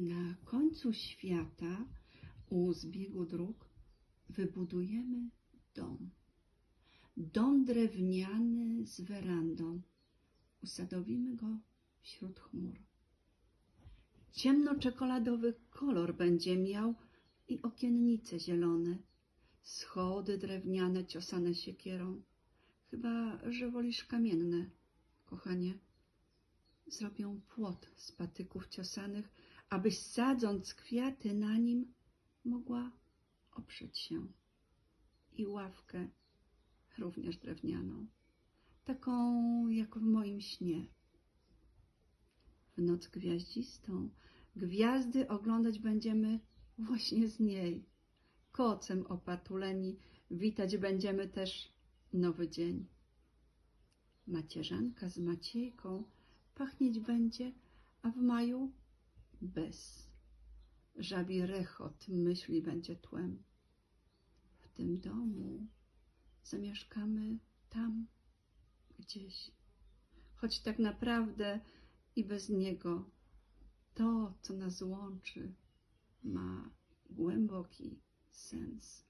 Na końcu świata, u zbiegu dróg, wybudujemy dom. Dom drewniany z werandą. Usadowimy go wśród chmur. Ciemno-czekoladowy kolor będzie miał i okiennice zielone, schody drewniane ciosane siekierą. Chyba, że wolisz kamienne, kochanie. Zrobią płot z patyków ciosanych, abyś sadząc kwiaty na nim mogła oprzeć się. I ławkę, również drewnianą, taką jak w moim śnie. W noc gwiaździstą gwiazdy oglądać będziemy właśnie z niej. Kocem opatuleni witać będziemy też nowy dzień. Macierzanka z Maciejką pachnieć będzie, a w maju bez. Żabi rechot myśli będzie tłem. W tym domu zamieszkamy tam gdzieś, choć tak naprawdę i bez niego to, co nas łączy, ma głęboki sens.